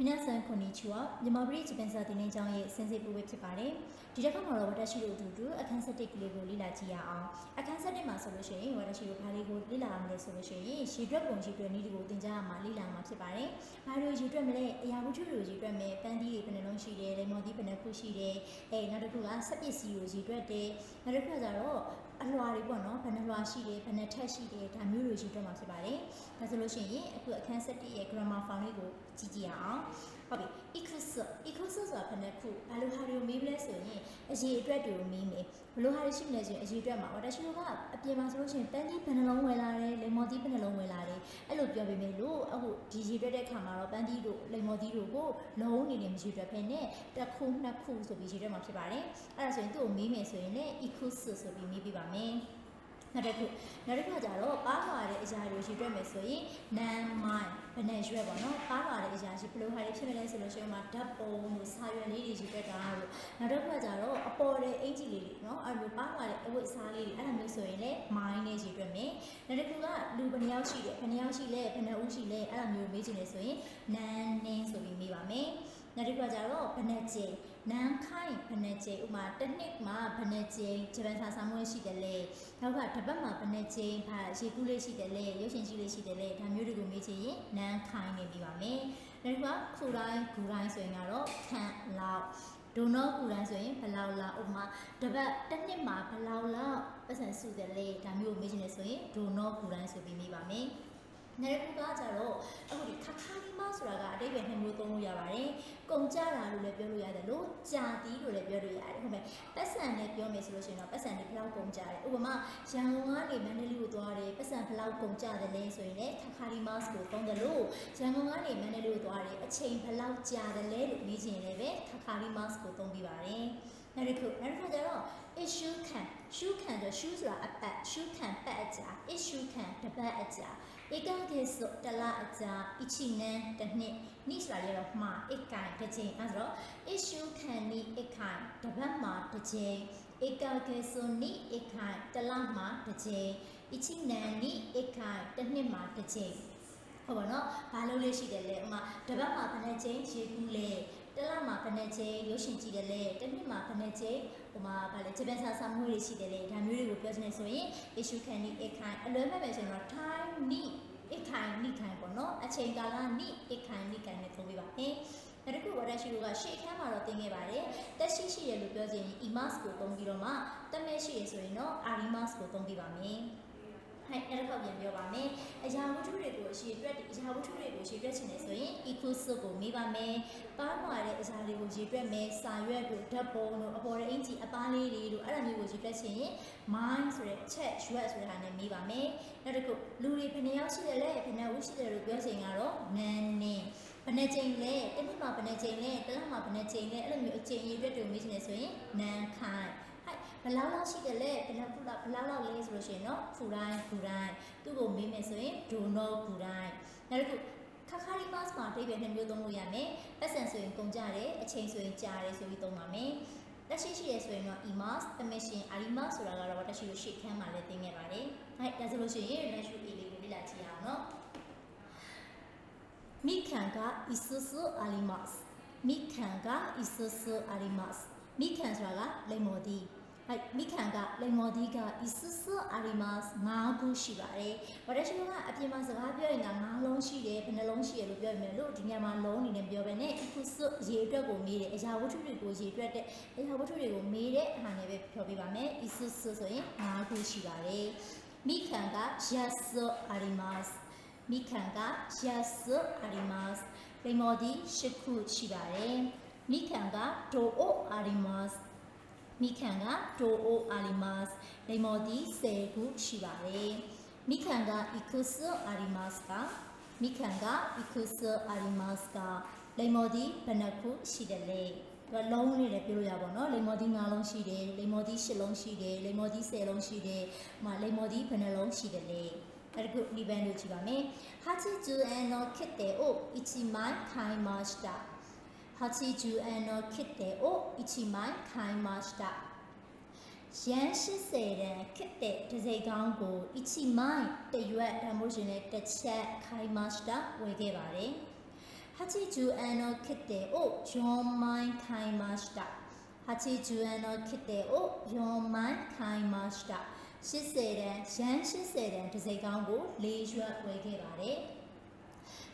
မြဆန်ခွန်နီချူဝမြန်မာပြည်ဂျပန်စာသင်တန်းကျောင်းရဲ့ဆင်စစ်ပူဝေးဖြစ်ပါတယ်။ဒီတစ်ခါမှာတော့ဝတရှိတို့အတူတူအခန်းဆက်တစ်ကလေးကိုလေ့လာကြည့်ရအောင်။အခန်းဆက်တစ်မှာဆိုလို့ရှိရင်ဝတရှိတို့ဘာလေးကိုလေ့လာရမလဲဆိုလို့ရှိရင်ရေတွက်ပုံရေတွက်နည်းတွေကိုသင်ကြားရမှာလေ့လာမှာဖြစ်ပါတယ်။ဘာလို့ရေတွက်မလဲ။အရာဝတ္ထုတွေရေတွက်မယ်။ပန်းသီးတွေဘယ်နှလုံးရှိတယ်၊လေမွန်သီးဘယ်နှခုရှိတယ်။အဲနောက်တစ်ခုကစက်ပစ္စည်းကိုရေတွက်တယ်။နောက်တစ်ခုကတော့ အလွှာတွေပေါ့နော်ဘယ်နှလွှာရှိတယ်ဘယ်နှထက်ရှိတယ်ဒါမျိုးတွေရေတွက်မှာဖြစ်ပါတယ်ဒါဆိုလို့ရှိရင်အခုအခန်းဆက်တစ်ရဲ့ grammar form လေးကိုကြည့်ကြည့်ရအောင် ဟုတ်ပြီ equus equus ဆိုတာဘယ်နှခုဘာလို့ဟာတွေကိုမေးမလဲဆိုရင်အရေးအတွက်တွေကိုမေးမယ်ဘလို့ဟာတွေရှိမလဲဆိုရင်အရေးအတွက်မှာ water show ကအပြင်မှာဆိုလို့ရှိရင်ပန်းသီးဘယ်နှလုံးဝယ်လာတယ်လေမော်သီးဘယ်နှလုံးဝယ်လာတယ်အဲ့လိုပြောပေးမယ်လို့အခုဒီရေးအတွက်တဲ့ခါမှာတော့ပန်းသီးတို့လေမော်သီးတို့ကိုလုံးအနေနဲ့မရေးအတွက်ဖ ೇನೆ တစ်ခုနှစ်ခုဆိုပြီးရေးအတွက်မှာဖြစ်ပါတယ်အဲ့ဒါဆိုရင်သူ့ကိုမေးမယ်ဆိုရင်လည်း equus ဆိုပြီးမေးပြပါမယ် နောက်တစ်ခုနောက်တစ်ခါကျတော့ပါလာတဲ့အရာတွေရေးတွက်မယ်ဆိုရင် nan mind ဘယ်နဲ့ရွက်ပေါ့နော်ပါလာတဲ့အရာရှိဘယ်လိုဟာတွေဖြစ်မလဲဆိုလို့ရှိရင်မှာဓာတ်ပုံလို့စာရွက်လေးတွေရေးတွက်တာလို့နောက်တစ်ခါကျတော့အပေါ်တဲ့အင်ဂျီလေးတွေနော်အဲ့လိုပါလာတဲ့အဝတ်အစားလေးတွေအဲ့လိုမျိုးဆိုရင်လည်း mind နဲ့ရေးတွက်မယ်နောက်တစ်ခုကလူဘယ်နှယောက်ရှိတယ်ဘယ်နှယောက်ရှိလဲဘယ်နှဦးရှိလဲအဲ့လိုမျိုးမေးချင်တယ်ဆိုရင် nan နဲ့ဆိုပြီးမေးပါမယ် နောက်တစ်ခုကကျတော့ဘယ်နှကြိမ်နန်းခိုင်ဘယ်နှကြိမ်ဥမာတစ်နှစ်မှာဘယ်နှကြိမ်ဂျပန်စာစာမွေးရှိတယ်လေနောက်ကတစ်ပတ်မှာဘယ်နှကြိမ်ဘာရေကူးလေးရှိတယ်လေရုပ်ရှင်ကြီးလေးရှိတယ်လေဒါမျိုးတွေကိုမေးချင်ရင်နန်းခိုင်နေပြီးပါမယ်နောက်တစ်ခုကခုတိုင်းဂူတိုင်းဆိုရင်ကတော့ခန့်လောက်ဒုံတော့ကူတိုင်းဆိုရင်ဘယ်လောက်လောက်ဥမာတစ်ပတ်တစ်နှစ်မှာဘယ်လောက်လောက်ပတ်စံစုတယ်လေဒါမျိုးကိုမေးချင်တယ်ဆိုရင်ဒုံတော့ကူတိုင်းဆိုပြီးမေးပါမယ် နောက်တစ်ခုကကြတော့အခုဒီခါခါလီမဆိုတာကအတိတ်ပဲနှစ်မျိုးသုံးလို့ရပါတယ်။ကုန်ကြတာလို့လည်းပြောလို့ရတယ်လို့ကြာတီးလို့လည်းပြောလို့ရတယ်ဟုတ်မယ်။ပတ်စံနဲ့ပြောမယ်ဆိုလို့ရှိရင်တော့ပတ်စံတွေဘယ်လောက်ကုန်ကြတယ်။ဥပမာရန်ကုန်ကနေမန္တလေးကိုသွားတယ်ပတ်စံဘယ်လောက်ကုန်ကြတယ်လဲဆိုရင်လည်းခါခါလီမကိုသုံးတယ်လို့ရန်ကုန်ကနေမန္တလေးကိုသွားတယ်အချိန်ဘယ်လောက်ကြာတယ်လဲလို့မေးချင်လည်းပဲခါခါလီမကိုသုံးပြီးပါတယ်။ နောက်တစ်ခုနောက်တစ်ခုကျတော့ issue ခံ shoe ခံတော့ shoe ဆိုတာအပတ် shoe ခံပတ်အကြာ issue ခံတပတ်အကြာဧကကေဆိုတလအကြာအချိနန်းတစ်နှစ်နိဆိုတာလေးတော့မှာဧကင်တစ်ချိန်အဲဆိုတော့ issue ခံနိဧကင်တပတ်မှာတစ်ချိန်ဧကကေဆိုနိဧကင်တလမှာတစ်ချိန်အချိနန်းနိဧကင်တစ်နှစ်မှာတစ်ချိန်ဟုတ်ပါတော့ဘာလို့လဲရှိတယ်လဲဥမာတပတ်မှာဘယ်နှချိန်ရေကူးလဲတလ မှာဘယ်နှချိန်ရုပ်ရှင်ကြည့်တယ်လဲတစ်နှစ်မှာဘယ်နှချိန်ဟိုမှာဗာလဲဂျပန်စာစာမှုတွေရှိတယ်လေဒါမျိုးတွေကိုပြောချင်နေဆိုရင် issue can need a kind အလွယ်မဲ့ပဲဆိုရင်တော့ time need a kind need kind ပေါ့နော်အချိန်ကာလ need a kind need kind နဲ့သုံးပေးပါမယ်နောက်တစ်ခုဝရရှိတို့ကရှေ့အခန်းမှာတော့သင်ခဲ့ပါတယ်တက်ရှိရှိရလို့ပြောချင်ရင် emas ကိုသုံးပြီးတော့မှတက်မဲ့ရှိရဆိုရင်တော့ arimas ကိုသုံးပေးပါမယ်ဟဲ့အဲ့ဒါပြန်ပြောပါမယ်။အရာဝတ္ထုတွေကိုအ ရှိအတွက်အရာဝတ္ထုတွေကိုရှိအတွက်ချင်တယ်ဆိုရင် equal sub ကိုမေးပါမယ်။ပါမှာတဲ့အရာတွေကိုရေးတွက်မယ်။စာရွက်တို့ဓာတ်ပုံတို့အပေါ်တဲ့အင်ကြီးအပားလေးတွေတို့အဲ့ဒါမျိုးကိုရေးတွက်ချင်ရင် mind ဆိုတဲ့အချက်ရွက်ဆိုတဲ့ဟာနဲ့မေးပါမယ်။နောက်တစ်ခုလူတွေဘယ်နှယောက်ရှိတယ်လဲဘယ်နှဦးရှိတယ်လို့ပြောချင်ကတော့ nan နဲ့ဘယ်နှချိန်လဲတစ်နှစ်မှာဘယ်နှချိန်လဲတစ်လမှာဘယ်နှချိန်လဲအဲ့လိုမျိုးအချိန်ရေးအတွက်တို့မေးချင်တယ်ဆိုရင် nan ခိုင်ဟဲ့ ဘယ်လောက်လောက်ရှိတယ်လဲဘယ်လောက်ဘယ်လောက်လောက်လဲဆိုလို့ရှိရင်တော့ဖူတိုင်းဖူတိုင်းသူ့ကိုမေးမယ်ဆိုရင်ဒိုနောဖူတိုင်းနောက်တစ်ခုခါခါရီမတ်မှာအဓိပ္ပာယ်နှစ်မျိုးသုံးလို့ရမယ်။ပတ်စံဆိုရင်ကုန်ကြတယ်အချိန်ဆိုရင်ကြာတယ်ဆိုပြီးသုံးပါမယ်။လက်ရှိရှိရဆိုရင်တော့ emas permission arimas ဆိုတာကတော့တက်ရှိလို့ရှေ့ခန်းမှာလည်းသင်ခဲ့ပါတယ်။ဟဲ့ဒါဆိုလို့ရှိရင်လက်ရှိ A လေးကိုလေ့လာကြည့်အောင်နော်။မိခံက isusu arimas မိခံက isusu arimas မိခံဆိုတာကလိမ္မော်သီး ဟဲ့မိခံကလိမ္မော်သီးက isusu arimas ၅ခုရှိပါတယ်။ဘာလို့ရှိလို့ကအပြင်မှာစကားပြောရင်က၅လုံးရှိတယ်ဘယ်နှလုံးရှိရလို့ပြောရမယ်လို့ဒီညမှာလုံးအနေနဲ့ပြောပဲနဲ့ isusu ရေအတွက်ကိုမေးတယ်အရာဝတ္ထုတွေကိုရေအတွက်တဲ့အရာဝတ္ထုတွေကိုမေးတဲ့အခါနဲ့ပဲပြောပြပါမယ်။ isusu ဆိုရင်၅ခုရှိပါတယ်။မိခံက yasu arimas မိခံက yasu arimas လိမ္မော်သီး၈ခုရှိပါတယ်။မိခံက do o arimas မိ မိခံကဒိုအိုအာလီမတ်လိမ္မော်တီ10ခုရှိပါတယ်မိခံက ikusu arimas ကမိခံက ikusu arimas ကလိမ္မော်တီဘယ်နှခုရှိတယ်လဲသူကလုံးနေတယ်ပြောလို့ရပါတော့လိမ္မော်တီ9လုံးရှိတယ်လိမ္မော်တီ10လုံးရှိတယ်လိမ္မော်တီ10လုံးရှိတယ်ဟိုလိမ္မော်တီဘယ်နှလုံးရှိတယ်လဲအဲ့ဒါကိုဒီဘန်လို့ကြည့်ပါမယ်ဟာချီဂျူအန်တော့ခက်တယ်အိုအီချီမိုင်းခိုင်မာစတာ 80円の切手を1枚買いました。原始制で切手手税願を1枚で言えラモジュネ手チェ買いました。おいげばれ。80円の切手を4枚買いました。80円の切手を4枚買いました。姿勢で、原姿勢で手税願を利潤をいげばれ。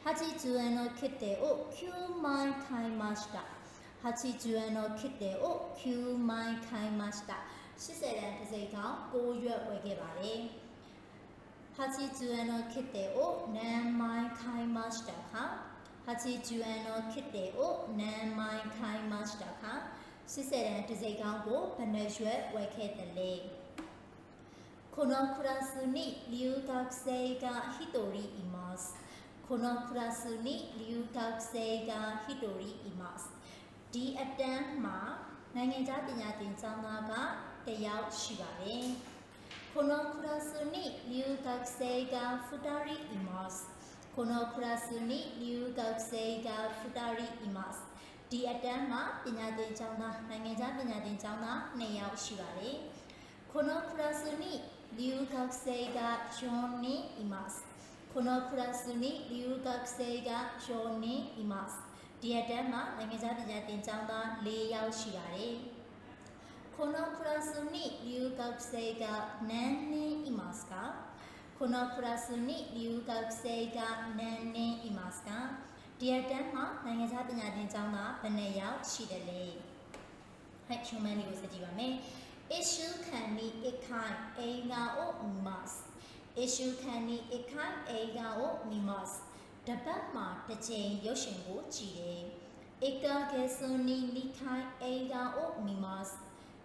80円の切手を9枚買いました80円の切手を9枚買いました80တန်တစ်စိတ်ကောင်း9ရွက်ဝယ်ခဲ့ပါတယ်80円の切手を何枚買いましたか80円の切手を何枚買いましたか80တန်တစ်စိတ်ကောင်းကိုဘယ်နှရွက်ဝယ်ခဲ့တယ်လဲこのクラスに留学生が一人います このクラスに留学生が一人いますဒီအတန်းမှာနိုင်ငံခြားပညာသင်ကျောင်းသားကတယောက်ရှိပါတယ်このクラスに留学生が2人いますこのクラスに留学生が2人いますဒီအတန်းမှာပညာသင်ကျောင်းသားနိုင်ငံခြားပညာသင်ကျောင်းသား2ယောက်ရှိပါတယ်このクラスに留学生が4人います このクラスに留学生が4人いますဒီအတန်းမှာနိုင်ငံခြားပညာသင်ကျောင်းသား4ယောက်ရှိပါတယ်このクラスに留学生が何人いますかこのクラスに留学生が何人いますかဒီအတန်းမှာနိုင်ငံခြားပညာသင်ကျောင်းသားဘယ်နှစ်ယောက်ရှိတယ်လဲဟဲ့ရှုံးမန်းလေးကိုစကြည့်ပါမယ်1週間に1回映画を issue ခံနေ ikhan ega ကို mimas တပတ်မှာတစ်ချိန်ရုပ်ရှင်ကိုကြည့်တယ်။ eka gesoni nikai ega o mimas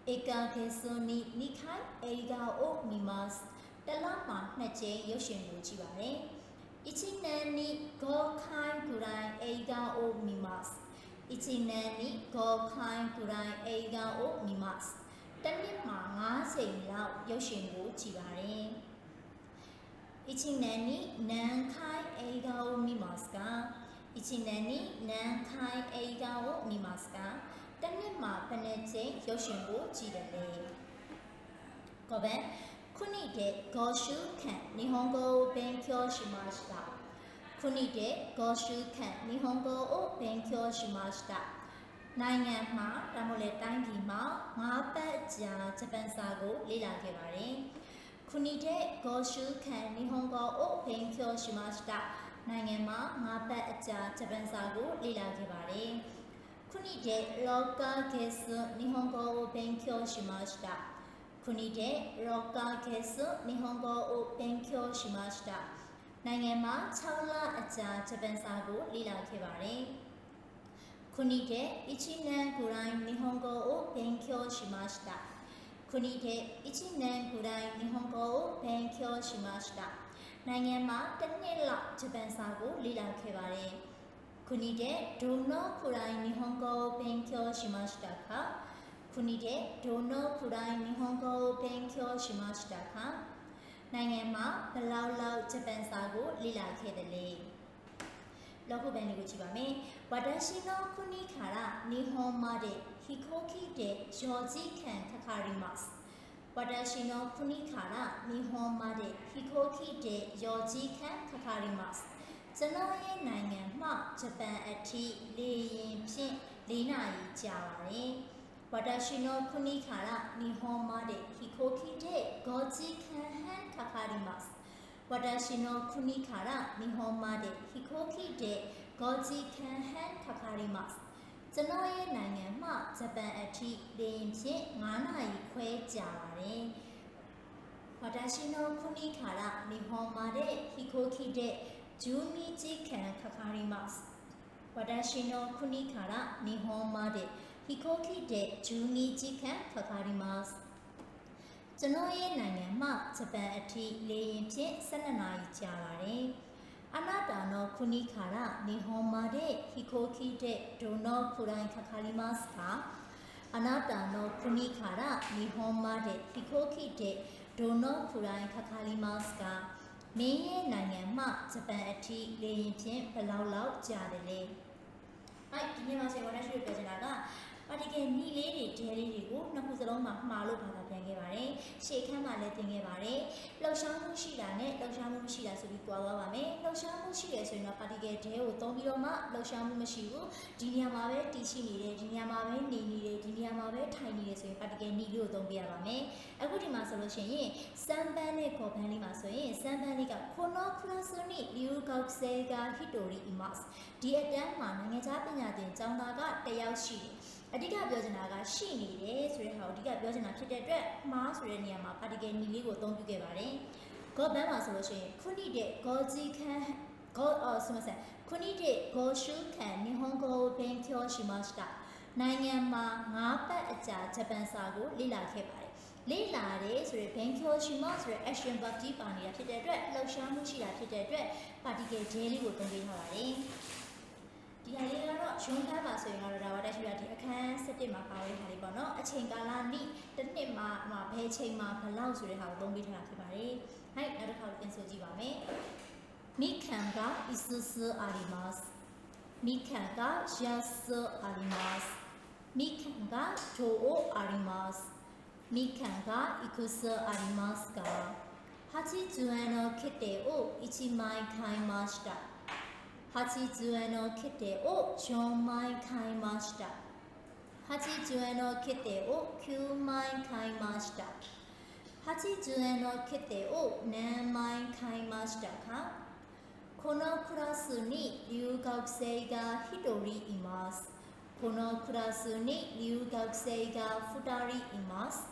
eka gesoni nikai ega o mimas တလမှာနှစ်ချိန်ရုပ်ရှင်ကိုကြည့်ပါတယ်။ ichinani gokai gurai ega o mimas ichinani gokai gurai ega o mimas တစ်နှစ်မှာ9ချိန်လောက်ရုပ်ရှင်ကိုကြည့်ပါတယ် 이친나니 난카이 에이가오 미마스카 이친나니 난카이 에이가오 미마스카 တနစ်မှာဘယ်နှကြိမ်ရုပ်ရှင်ကိုကြည့်တယ်လဲကောဘန်ခုနှစ်တဲ့ဂေါ်ရှုခန်နီဟွန်ဂိုဘန်ကျော်ရှိမာစတာခုနှစ်တဲ့ဂေါ်ရှုခန်နီဟွန်ဂိုအိုဘန်ကျော်ရှိမာစတာနိုင်ငံမှာတမို့လေတိုင်းပြည်မှာငါးပတ်ကြာဂျပန်စာကိုလေ့လာခဲ့ပါတယ်။ ခုနှစ်တဲ့5週間日本語を勉強しましたနိုင်ငံမှာ၅ပတ်အကြာဂျပန်စာကိုလေ့လာခဲ့ပါတယ်။ခုနှစ်တဲ့6ヶ月日本語を勉強しましたခုနှစ်တဲ့6ヶ月日本語を勉強しましたနိုင်ငံမှာ6လအကြာဂျပန်စာကိုလေ့လာခဲ့ပါတယ်။国で1年ぐらい日本語を勉強しました ခုနှစ်ထဲအချင်းနန်ဂူတိုင်းနီဟွန်ကိုဘန်ကျော်ရှိမရှတာနိုင်ငံမှာတစ်နှစ်လောက်ဂျပန်စာကိုလေ့လာခဲ့ပါတယ်။ခုနှစ်ထဲဒိုနိုဂူတိုင်းနီဟွန်ကိုဘန်ကျော်ရှိမရှတာခါခုနှစ်ထဲဒိုနိုဂူတိုင်းနီဟွန်ကိုဘန်ကျော်ရှိမရှတာခါနိုင်ငံမှာဘလောက်လောက်ဂျပန်စာကိုလေ့လာခဲ့တယ်လဲ။ လောက်ခုပန်လေးကိုကြည့်ပါမယ်။ဝဒါရှိနောခုနီခါရနီဟွန်မာတဲ့ဟီခိုခီတဲ့ယောဂျီခံခခါရီမတ်ဝဒါရှိနောခုနီခါရနီဟွန်မာတဲ့ဟီခိုခီတဲ့ယောဂျီခံခခါရီမတ်ကျွန်တော်ရဲ့နိုင်ငံမှဂျပန်အထိလေရင်ဖြင့်၄နာရီကြာပါတယ်။ဝဒါရှိနောခုနီခါရနီဟွန်မာတဲ့ဟီခိုခီတဲ့ဂေါဂျီခံဟန်ခခါရီမတ် 私の国から日本まで飛行機で5時間半かかりますကျွန်တော်ရဲ့နိုင်ငံမှဂျပန်အထိလေယာဉ်ဖြင့်9နာရီခွဲကြာပါတယ်။私の国から日本まで飛行機で12時間かかります。私の国から日本まで飛行機で12時間かかります。 ကျွန်တော်ရဲ့နိုင်ငံမှဂျပန်အထိလေယာဉ်ဖြင့်12နာရီကြာပါတယ်။အနာတာနောခုနိခါရနေဟွန်မာတဲ့ဟီခိုခီတဲ့ဒိုနောခူရိုင်းခခါလီမတ်စ်ကအနာတာနောခုနိခါရနေဟွန်မာတဲ့ဟီခိုခီတဲ့ဒိုနောခူရိုင်းခခါလီမတ်စ်ကမင်းရဲ့နိုင်ငံမှဂျပန်အထိလေယာဉ်ဖြင့်ဘယ်လောက်လောက်ကြာတယ်လဲ။အဲ့ဒီနေ့မှာဆေဝါဒရှိပြောချင်တာက ပါတီကယ်နီလေးတွေဒဲလေးတွေကိုနှစ်ခုစလုံးမှာမှားလို့ဘာသာပြန်ခဲ့ပါတယ်ရှေ့ခန်းမှာလည်းသင်ခဲ့ပါတယ်လှုပ်ရှားမှုရှိတာနဲ့လှုပ်ရှားမှုမရှိတာဆိုပြီးကြွားသွားပါမယ်လှုပ်ရှားမှုရှိတယ်ဆိုရင်တော့ပါတီကယ်ဒဲကိုသုံးပြီးတော့မှလှုပ်ရှားမှုမရှိဘူးဒီနေရာမှာပဲတည်ရှိနေတယ်ဒီနေရာမှာပဲနေနေတယ်ဒီနေရာမှာပဲထိုင်နေတယ်ဆိုရင်ပါတီကယ်နီလေးကိုသုံးပြရပါမယ်အခုဒီမှာဆိုလို့ရှိရင်စမ်ပန်နဲ့ကော်ပန်လေးမှာဆိုရင်စမ်ပန်လေးကခိုနိုခရာဆိုနီလီယူကောက်ဆေကဟီတိုရီအီမတ်ဒီအတန်းမှာနိုင်ငံခြားပညာသင်ကျောင်းသားကတယောက်ရှိတယ် အဓိကပြောချင်တာကရှိနေတယ်ဆိုတဲ့ဟာကိုအဓိကပြောချင်တာဖြစ်တဲ့အတွက်မှားဆိုတဲ့နေရာမှာ particle နီလေးကိုအသုံးပြုခဲ့ပါတယ်။ god band မှာဆိုလို့ရှိရင်ခုနိတဲ့ golgi kan god or ဆိုမှဆက်ခုနိတဲ့ goshu kan nihongo benkyo shimashita နိုင်ငံမှာ၅ပတ်အကြာဂျပန်စာကိုလေ့လာခဲ့ပါတယ်။လေ့လာတယ်ဆိုရင် Bankyo Shima ဆိုတဲ့ action verb ကြီးပါနေတာဖြစ်တဲ့အတွက်လှုပ်ရှားမှုရှိတာဖြစ်တဲ့အတွက် particle ဂျဲလေးကိုသုံးပေးထားပါတယ်။ ဒီဟာလေးကတော့ရုံးခန်းပါဆိုရင်တော့ဒါဝါတက်ရှိတာဒီအခန်း7မှာပါဝင်ထားလေးပေါ့နော်အချိန်ကာလနိတစ်နှစ်မှာမှာဘယ်ချိန်မှာဘယ်လောက်ဆိုတဲ့ဟာကိုသုံးပေးထားတာဖြစ်ပါတယ်။ဟိုက်နောက်တစ်ခါပြန်ဆိုကြည့်ပါမယ်။မိခံက isus あります။မိခံက yes あります။မိခံက to あります။မိခံက ikus ありますか80円の切手を1枚買いました。 80円の切手を4枚買いました。80円の切手を9枚買いました。80円の切手を何枚買いましたか？このクラスに留学生が1人います。このクラスに留学生が2人います。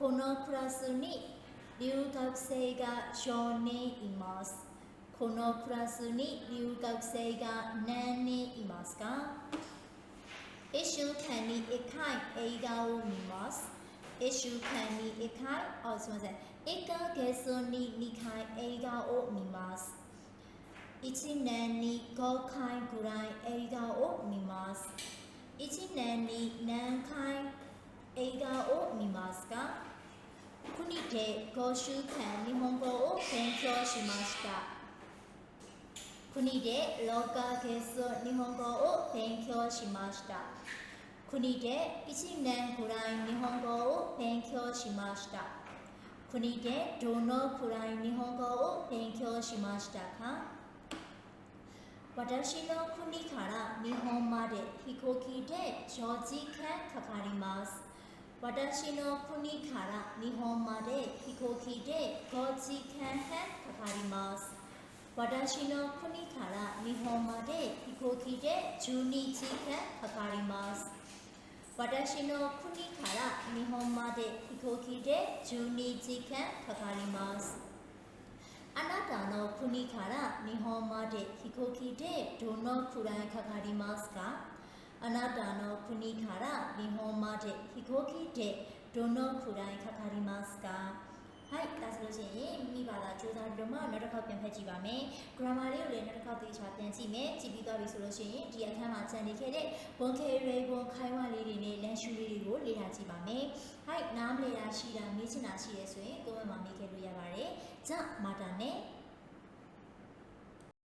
このクラスに留学生が4人います。このクラスに留学生が何人いますか？一週間に1回映画を見ます。一週間に1回？あすみません。1ヶ月に2回映画を見ます。1年に5回ぐらい映画を見ます。1年に何回映画を見ますか？国で5週間日本語を勉強しました。国で6ヶ月日本語を勉強しました。国で1年くらい日本語を勉強しました。国でどのくらい日本語を勉強しましたか？私の国から日本まで飛行機で4時間かかります。私の国から日本まで飛行機で5時間半かかります。私の国から日本まで飛行機で12時間かかります。私の国から日本まで飛行機で12時間かかります。あなたの国から日本まで飛行機でどのくらいかかりますか？あなたの国から日本まで飛行機でどのくらいかかりますか？はいဒါဆိုလို့ရှိရင်မိပါလာစူးစမ်းပြီးတော့မှနောက်တစ်ခေါက်ပြန်ဖတ်ကြည့်ပါမယ် grammar လေးကိုလည်းနောက်တစ်ခေါက်သေချာပြန်ကြည့်မယ်ကြည့်ပြီးသွားပြီဆိုလို့ရှိရင်ဒီအခန်းမှာကျန်နေခဲ့တဲ့ vocabulary ဘုံခိုင်ဝလေးတွေနဲ့လမ်းရှုလေးတွေကိုလေ့လာကြည့်ပါမယ်ဟိုက်နားမလဲတာရှိတာမေးချင်တာရှိရဲဆိုရင်ကိုယ်မှမေးခဲ့လို့ရပါတယ်ကြမာတာနဲ့